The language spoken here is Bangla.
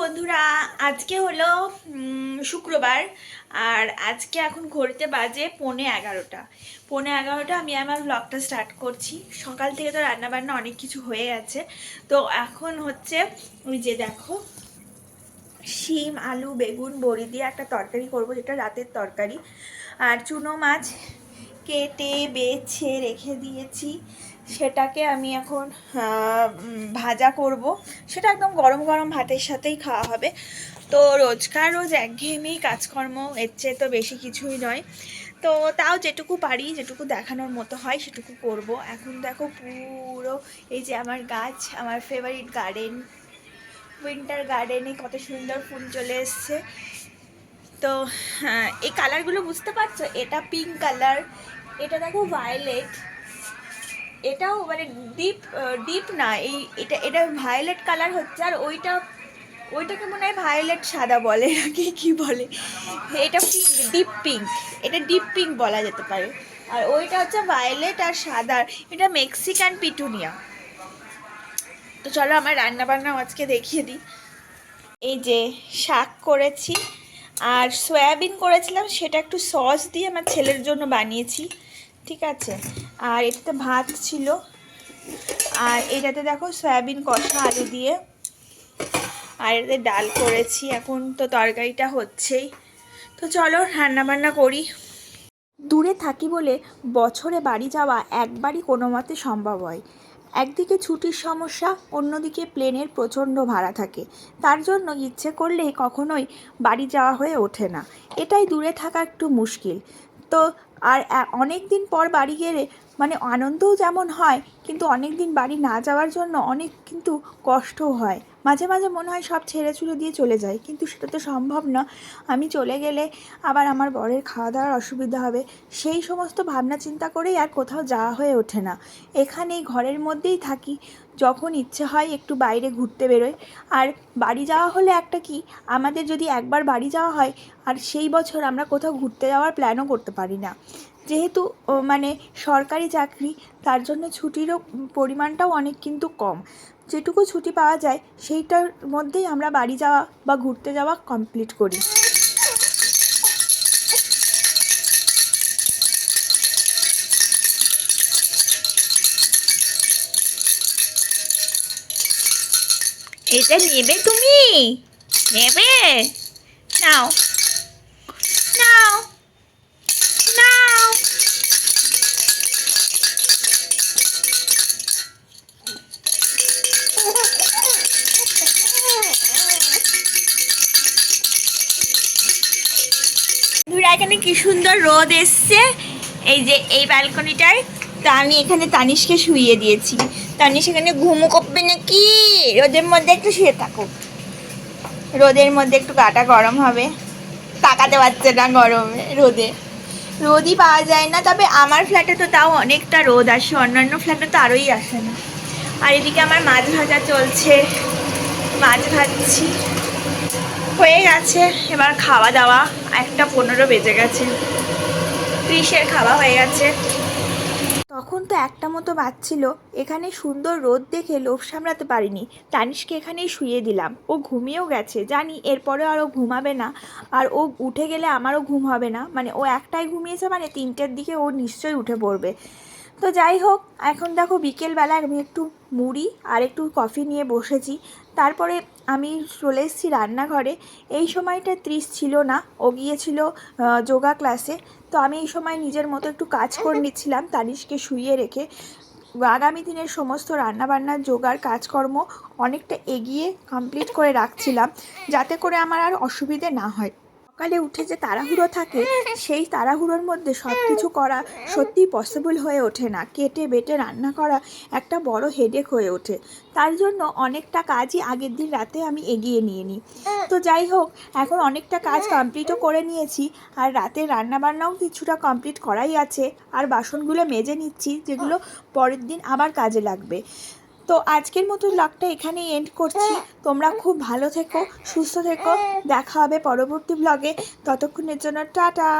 বন্ধুরা, আজকে হলো শুক্রবার, আর আজকে এখন ঘড়িতে বাজে পৌনে এগারোটা। পৌনে এগারোটা, আমি আমার ব্লগটা স্টার্ট করছি। সকাল থেকে তো রান্নাবান্না অনেক কিছু হয়ে গেছে। তো এখন হচ্ছে, ওই যে দেখো, শিম, আলু, বেগুন, বড়ি দিয়ে একটা তরকারি করব, যেটা রাতের তরকারি। আর চুনো মাছ কেটে, বেছে, রেখে দিয়েছি। সেটাকে আমি এখন ভাজা করব। সেটা একদম গরম গরম ভাতের সাথেই খাওয়া হবে। তো রোজকার রোজ একঘেয়েমি কাজকর্ম এর চেয়ে তো বেশি কিছুই নয়। তো তাও যেটুকু পারি যেটুকু দেখানোর মতো হয় সেটুকু করব। এখন দেখো পুরো এই যে আমার গাছ আমার ফেভারিট গার্ডেন উইন্টার গার্ডেনে কত সুন্দর ফুল চলে এসছে। তো হ্যাঁ, এই কালারগুলো বুঝতে পারছ? এটা পিঙ্ক কালার এটা দেখো ভায়োলেট এটাও মানে ডিপ ডিপ না, এই এটা এটা ভায়োলেট কালার হচ্ছে, আর ওইটা, ওইটাকে মনে হয় ভায়োলেট সাদা বলে নাকি কি বলে? এটা পিঙ্ক ডিপ পিঙ্ক এটা ডিপ পিঙ্ক বলা যেতে পারে। আর ওইটা হচ্ছে ভায়োলেট আর সাদা, এটা মেক্সিকান পিটুনিয়া তো চলো আমার রান্না বান্না আজকে দেখিয়ে দিই। এই যে শাক করেছি, আর সয়াবিন করেছিলাম, সেটা একটু সস দিয়ে আমার ছেলের জন্য বানিয়েছি, ঠিক আছে? আর এটাতে ভাত ছিল। আর এটাতে দেখো সয়াবিন, কষা, আলু দিয়ে। আর এটাতে ডাল করেছি। এখন তো তরকারিটা হচ্ছেই। তো চলো রান্না বান্না করি। দূরে থাকি বলে বছরে বাড়ি যাওয়া একবারই কোনো মতে সম্ভব হয়। একদিকে ছুটির সমস্যা, অন্যদিকে প্লেনের প্রচণ্ড ভাড়া থাকে। তার জন্য ইচ্ছে করলে কখনোই বাড়ি যাওয়া হয়ে ওঠে না। এটাই দূরে থাকা একটু মুশকিল। তো আর অনেক দিন পর বাড়ি গেলে মানে আনন্দও যেমন হয়, কিন্তু অনেক দিন বাড়ি না যাওয়ার জন্য অনেক কিন্তু কষ্টও হয়। মাঝে মাঝে মনে হয় সব ছেড়ে ছুড়ে দিয়ে চলে যায়, কিন্তু সেটা তো সম্ভব না। আমি চলে গেলে আবার আমার বরের খাওয়া দাওয়ার অসুবিধা হবে। সেই সমস্ত ভাবনা চিন্তা করেই আর কোথাও যাওয়া হয়ে ওঠে না। এখানেই ঘরের মধ্যেই থাকি, যখন ইচ্ছে হয় একটু বাইরে ঘুরতে বেরোয় আর বাড়ি যাওয়া হলে একটা কি, আমাদের যদি একবার বাড়ি যাওয়া হয়, আর সেই বছর আমরা কোথাও ঘুরতে যাওয়ার প্ল্যানও করতে পারি না। যেহেতু মানে সরকারি চাকরি, তার জন্য ছুটিরও পরিমাণটাও অনেক কিন্তু কম। যেটুকু ছুটি পাওয়া যায়, সেইটার মধ্যেই আমরা বাড়ি যাওয়া বা ঘুরতে যাওয়া কমপ্লিট করি। এটা নেবে তুমি? নেবে? নাও। নাও। বন্ধুরা এখানে কি সুন্দর রোদ এসছে। এই যে এই ব্যালকনিটায় তা আমি এখানে তানিশকে শুইয়ে দিয়েছি। তানিশ এখানে ঘুমো করবে নাকি? রোদের মধ্যে একটু শুয়ে থাকুক। রোদের মধ্যে একটু গাটা গরম হবে। তাকাতে পারছে না গরমে, রোদে। রোদই পাওয়া যায় না, তবে আমার ফ্ল্যাটে তো তাও অনেকটা রোদ আসে, অন্যান্য ফ্ল্যাটে তো আরোই আসে না। আর এদিকে আমার মাছ ভাজা চলছে। মাছ ভাজছি। হয়ে গেছে, এবার খাওয়া দাওয়া, একটা পনেরো বেজে গেছে। ত্রিশের খাওয়া হয়ে গেছে। তখন তো একটা মতো বাজছিল এখানে সুন্দর রোদ দেখে লোভ সামলাতে পারিনি। তানিশকে এখানেই শুয়ে দিলাম। ও ঘুমিয়েও গেছে, জানি এরপরে আরও ঘুমাবে না। আর ও উঠে গেলে আমারও ঘুম হবে না। মানে ও একটাই ঘুমিয়েছে মানে তিনটের দিকে ও নিশ্চয়ই উঠে পড়বে। তো যাই হোক, এখন দেখো বিকেলবেলা আমি একটু মুড়ি আর একটু কফি নিয়ে বসেছি। তারপরে আমি চলে এসেছি রান্নাঘরে। এই সময়টা ত্রিশ ছিল না, ও গিয়েছিল যোগা ক্লাসে। তো আমি এই সময় নিজের মতো একটু কাজ করে নিচ্ছিলাম, তানিশকে শুইয়ে রেখে। আগামী দিনের সমস্ত রান্নাবান্নার জোগাড় কাজকর্ম অনেকটা এগিয়ে কমপ্লিট করে রাখছিলাম, যাতে করে আমার আর অসুবিধে না হয়। সকালে উঠে যে তাড়াহুড়ো থাকে, সেই তাড়াহুড়োর মধ্যে সব কিছু করা সত্যিই পসিবল হয়ে ওঠে না। কেটে বেটে রান্না করা একটা বড় হেডেক হয়ে ওঠে। তার জন্য অনেকটা কাজই আগের দিন রাতে আমি এগিয়ে নিয়ে নিই। তো যাই হোক, এখন অনেকটা কাজ কমপ্লিটও করে নিয়েছি, আর রাতে রান্নাবান্নাও কিছুটা কমপ্লিট করাই আছে। আর বাসনগুলো মেজে নিচ্ছি, যেগুলো পরের দিন আবার কাজে লাগবে। তো আজকের মতো ব্লগটা এখানেই এন্ড করছি। তোমরা খুব ভালো থেকো, সুস্থ থেকো। দেখা হবে পরবর্তী ব্লগে ততক্ষণের জন্য টাটা।